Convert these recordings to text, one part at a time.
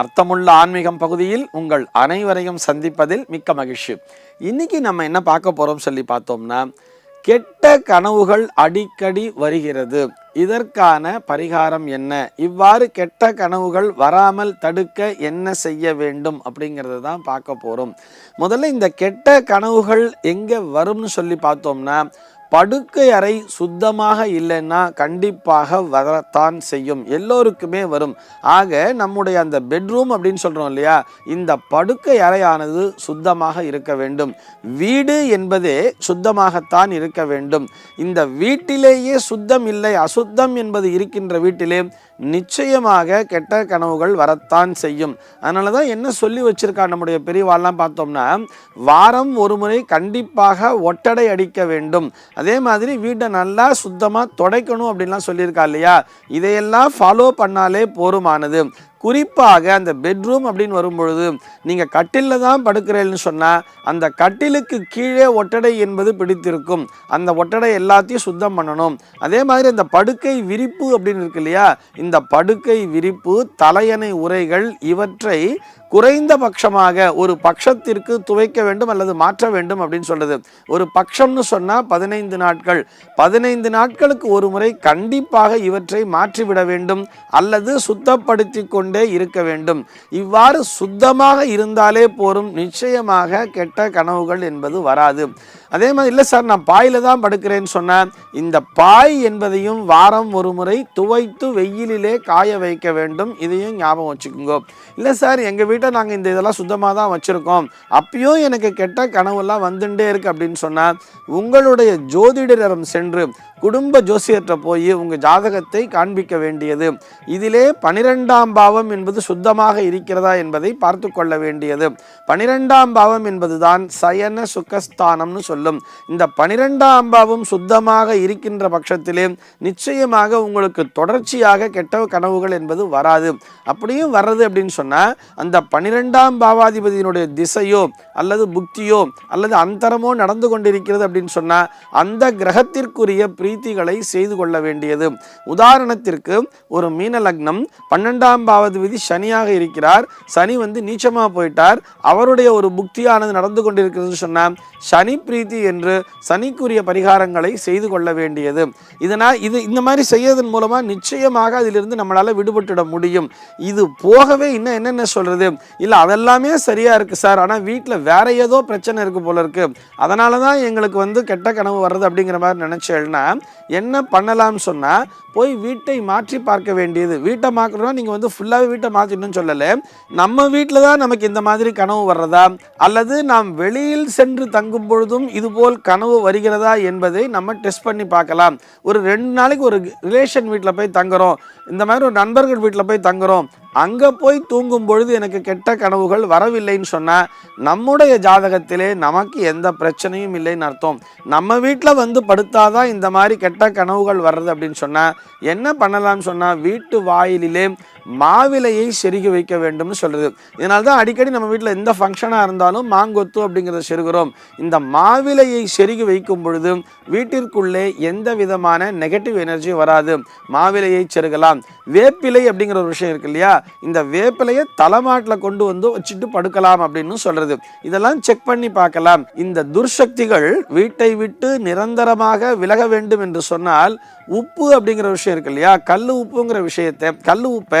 அர்த்தமுள்ள ஆன்மீகம் பகுதியில் உங்கள் அனைவரையும் சந்திப்பதில் மிக்க மகிழ்ச்சி. இன்னைக்கு நம்ம என்ன பார்க்க போறோம் சொல்லி பார்த்தோம்னா கெட்ட கனவுகள் அடிக்கடி வருகிறது. இதற்கான பரிகாரம் என்ன? இவ்வாறு கெட்ட கனவுகள் வராமல் தடுக்க என்ன செய்ய வேண்டும் அப்படிங்கிறத தான் பார்க்க போகிறோம் முதல்ல இந்த கெட்ட கனவுகள் எங்கே வரும்னு சொல்லி பார்த்தோம்னா படுக்கை அறை சுத்தமாக இல்லைன்னா கண்டிப்பாக வரத்தான் செய்யும். எல்லோருக்குமே வரும். ஆக நம்முடைய அந்த பெட்ரூம் அப்படின்னு சொல்கிறோம் இல்லையா இந்த படுக்கை அறையானது சுத்தமாக இருக்க வேண்டும். வீடு என்பதே சுத்தமாகத்தான் இருக்க வேண்டும். இந்த வீட்டிலேயே சுத்தம் இல்லை அசுத்தம் என்பது இருக்கின்ற வீட்டிலே நிச்சயமாக கெட்ட கனவுகள் வரத்தான் செய்யும். அதனால தான் என்ன சொல்லி வச்சிருக்கா நம்முடைய பெரியவாள்லாம் பார்த்தோம்னா வாரம் ஒரு முறை கண்டிப்பாக ஒட்டடை அடிக்க வேண்டும். அதே மாதிரி வீட்டை நல்லா சுத்தமாக துடைக்கணும் அப்படின்லாம் சொல்லியிருக்கா இல்லையா? இதையெல்லாம் ஃபாலோ பண்ணாலே போருமானது குறிப்பாக அந்த பெட்ரூம் அப்படின்னு வரும்பொழுது நீங்கள் கட்டிலில் தான் படுக்கிறேன்னு சொன்னால் அந்த கட்டிலுக்கு கீழே ஒட்டடை என்பது பிடித்திருக்கும். அந்த ஒட்டடை எல்லாத்தையும் சுத்தம் பண்ணணும். அதே மாதிரி அந்த படுக்கை விரிப்பு அப்படின்னு இருக்கு இல்லையா? இந்த படுக்கை விரிப்பு தலையணை உரைகள் இவற்றை குறைந்த பட்சமாக ஒரு பட்சத்திற்கு துவைக்க வேண்டும் அல்லது மாற்ற வேண்டும் அப்படின்னு சொல்கிறது ஒரு பட்சம்னு சொன்னால் பதினைந்து நாட்கள். பதினைந்து நாட்களுக்கு ஒரு முறை கண்டிப்பாக இவற்றை மாற்றிவிட வேண்டும் அல்லது சுத்தப்படுத்தி கொண்டே இருக்க வேண்டும். இவ்வாறு சுத்தமாக இருந்தாலே போரும். நிச்சயமாக கெட்ட கனவுகள் என்பது வராது. அதே மாதிரி இல்லை சார் நான் பாயில் தான் படுக்கிறேன்னு சொன்னேன் இந்த பாய் என்பதையும் வாரம் ஒரு முறை துவைத்து வெயிலிலே காய வைக்க வேண்டும். இதையும் ஞாபகம் வச்சுக்கோங்க. இல்லை சார் எங்கள் வீட்டை நாங்கள் இந்த இதெல்லாம் சுத்தமாக தான் வச்சுருக்கோம். அப்பயும் எனக்கு கெட்ட கனவுலாம் வந்துட்டே இருக்கு அப்படின்னு சொன்னால் உங்களுடைய ஜோதிடரிடம் சென்று குடும்ப ஜோசியர்கிட்ட போய் உங்கள் ஜாதகத்தை காண்பிக்க வேண்டியது. இதிலே பனிரெண்டாம் பாவம் என்பது சுத்தமாக இருக்கிறதா என்பதை பார்த்து கொள்ள வேண்டியது. பனிரெண்டாம் பாவம் என்பதுதான் சயன சுகஸ்தானம்னு சொல்லும். இந்த பனிரெண்டாம் பாவம் சுத்தமாக இருக்கின்ற பட்சத்திலே நிச்சயமாக உங்களுக்கு தொடர்ச்சியாக கெட்ட கனவுகள் என்பது வராது. அப்படியும் வர்றது அப்படின்னு சொன்னால் அந்த பனிரெண்டாம் பாவாதிபதியினுடைய திசையோ அல்லது புக்தியோ அல்லது அந்தரமோ நடந்து கொண்டிருக்கிறது அப்படின்னு சொன்னால் அந்த கிரகத்திற்குரிய பிரீத்திகளை செய்து கொள்ள வேண்டியது. உதாரணத்திற்கு ஒரு மீன லக்னம் பன்னெண்டாம் பாவது விதி சனியாக இருக்கிறார். சனி வந்து நீச்சமாக போயிட்டார். அவருடைய ஒரு புக்தியானது நடந்து கொண்டிருக்கிறது சொன்னால் சனி பிரீத்தி என்று சனிக்குரிய பரிகாரங்களை செய்து கொள்ள வேண்டியது. இதனால் இது இந்த மாதிரி செய்யறதன் மூலமாக நிச்சயமாக அதிலிருந்து நம்மளால் விடுபட்டுட முடியும். இது போகவே இன்னும் என்னென்ன சொல்கிறது இல்லை அதெல்லாமே சரியாக இருக்குது சார். ஆனால் வீட்டில் வேற ஏதோ பிரச்சனை இருக்குது போல இருக்கு. அதனால தான் எங்களுக்கு வந்து கெட்ட கனவு வர்றது அப்படிங்கிற மாதிரி நினச்சேன்னா என்ன பண்ணலாம்னு சொன்னால் போய் வீட்டை மாற்றி பார்க்க வேண்டியது. வீட்டை மாற்றணும் நீங்கள் வந்து ஃபுல்லாகவே வீட்டை மாற்றிடணும்னு சொல்லலை. நம்ம வீட்டில் தான் நமக்கு இந்த மாதிரி கனவு வர்றதா? அல்லது நாம் வெளியில் சென்று தங்கும் பொழுதும் இதுபோல் கனவு வருகிறதா என்பதை நம்ம டெஸ்ட் பண்ணி பார்க்கலாம். ஒரு ரெண்டு நாளைக்கு ஒரு ரிலேஷன் வீட்டில் போய் தங்குறோம். இந்த மாதிரி ஒரு நண்பர்கள் வீட்டில் போய் தங்குறோம். அங்கே போய் தூங்கும் பொழுது எனக்கு கெட்ட கனவுகள் வரவில்லைன்னு சொன்னால் நம்முடைய ஜாதகத்திலே நமக்கு எந்த பிரச்சனையும் இல்லைன்னு அர்த்தம். நம்ம வீட்டில் வந்து படுத்தாதான் இந்த மாதிரி கெட்ட கனவுகள் வர்றது அப்படின்னு சொன்னால் என்ன பண்ணலாம்னு சொன்னால் வீட்டு வாயிலே மாவிலையை செருகி வைக்க வேண்டும்னு சொல்கிறது இதனால தான் அடிக்கடி நம்ம வீட்டில் எந்த ஃபங்க்ஷனாக இருந்தாலும் மாங்கொத்து அப்படிங்கிறத செருகிறோம். இந்த மாவிலையை செருகி வைக்கும் பொழுது வீட்டிற்குள்ளே எந்த விதமான நெகட்டிவ் எனர்ஜி வராது. மாவிலையை செருகலாம். வேப்பிலை அப்படிங்கிற ஒரு விஷயம் இருக்கு இல்லையா? இந்த வேப்பிலையை தலைமாட்டில் கொண்டு வந்து வச்சுட்டு படுக்கலாம் அப்படின்னு சொல்கிறது இதெல்லாம் செக் பண்ணி பார்க்கலாம். இந்த துர்சக்திகள் வீட்டை விட்டு நிரந்தரமாக விலக வேண்டும் என்று சொன்னால் உப்பு அப்படிங்கிற விஷயம் இருக்கு இல்லையா? கல் உப்புங்கிற விஷயத்தை கல் உப்பை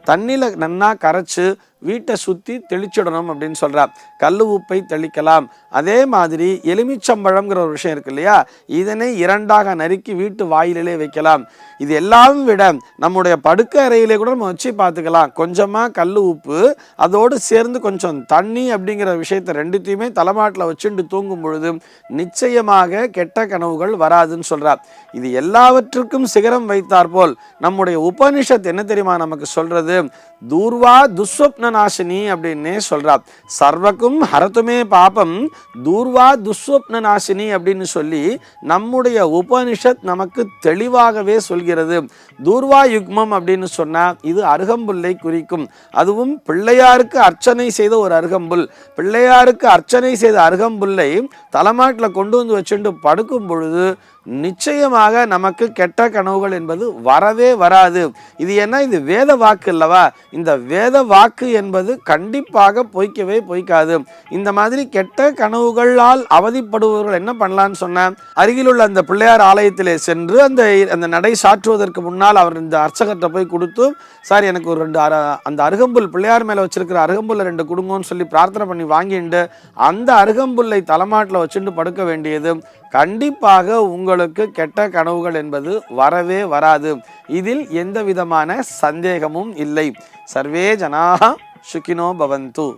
தண்ணியில் நன்னா கரைச்சு வீட்டை சுற்றி தெளிச்சிடணும் அப்படின்னு சொல்கிறார் கல் உப்பை தெளிக்கலாம். அதே மாதிரி எலுமிச்சம்பழம்ங்கிற ஒரு விஷயம் இருக்கு இல்லையா? இதனை இரண்டாக நறுக்கி வீட்டு வாயிலே வைக்கலாம். இது எல்லாம் விட நம்முடைய படுக்க அறையிலே கூட நம்ம வச்சு பார்த்துக்கலாம். கொஞ்சமாக கல் உப்பு அதோடு சேர்ந்து கொஞ்சம் தண்ணி அப்படிங்கிற விஷயத்தை ரெண்டுத்தையுமே தலைமாட்டில் வச்சுட்டு தூங்கும் பொழுது நிச்சயமாக கெட்ட கனவுகள் வராதுன்னு சொல்கிறார் இது எல்லாவற்றுக்கும் சிகரம் வைத்தார் போல் நம்முடைய உபனிஷத் என்ன தெரியுமா நமக்கு சொல்கிறது சொல்கிறது தூர்வா துஸ்வப்ன நாசினி அப்படின்னே சொல்றா சர்வக்கும் ஹரத்துமே பாபம் தூர்வா துஸ்வப்ன நாசினி அப்படின்னு சொல்லி நம்முடைய உபனிஷத் நமக்கு தெளிவாகவே சொல்கிறது. தூர்வா யுக்மம் அப்படின்னு சொன்னா இது அருகம்புல்லை குறிக்கும். அதுவும் பிள்ளையாருக்கு அர்ச்சனை செய்த ஒரு அருகம்புல். பிள்ளையாருக்கு அர்ச்சனை செய்த அருகம்புல்லை தலைமாட்டில் கொண்டு வந்து வச்சுட்டு படுக்கும் பொழுது நிச்சயமாக நமக்கு கெட்ட கனவுகள் என்பது வரவே வராது. இது என்ன? இது வேத வாக்கு அல்லவா? இந்த வேத வாக்கு என்பது கண்டிப்பாக பொய்க்கவே பொய்க்காது. இந்த மாதிரி கெட்ட கனவுகளால் அவதிப்படுபவர்கள் என்ன பண்ணலான்னு சொன்ன அருகிலுள்ள அந்த பிள்ளையார் ஆலயத்திலே சென்று அந்த அந்த நடை சாற்றுவதற்கு முன்னால் அவர் இந்த அர்ச்சகர்கிட்ட போய் கொடுத்து சார் எனக்கு ஒரு ரெண்டு அந்த அருகம்புல் பிள்ளையார் மேலே வச்சிருக்கிற அருகம்புல்ல ரெண்டு கொடுங்கன்னு சொல்லி பிரார்த்தனை பண்ணி வாங்கிண்டு அந்த அருகம்புல்லை தலைமாட்டில் வச்சுட்டு படுக்க வேண்டியது. கண்டிப்பாக உங்களுக்கு கெட்ட கனவுகள் என்பது வரவே வராது. இதில் எந்த விதமான சந்தேகமும் இல்லை. சர்வே ஜனாக சுகினோ பவந்து.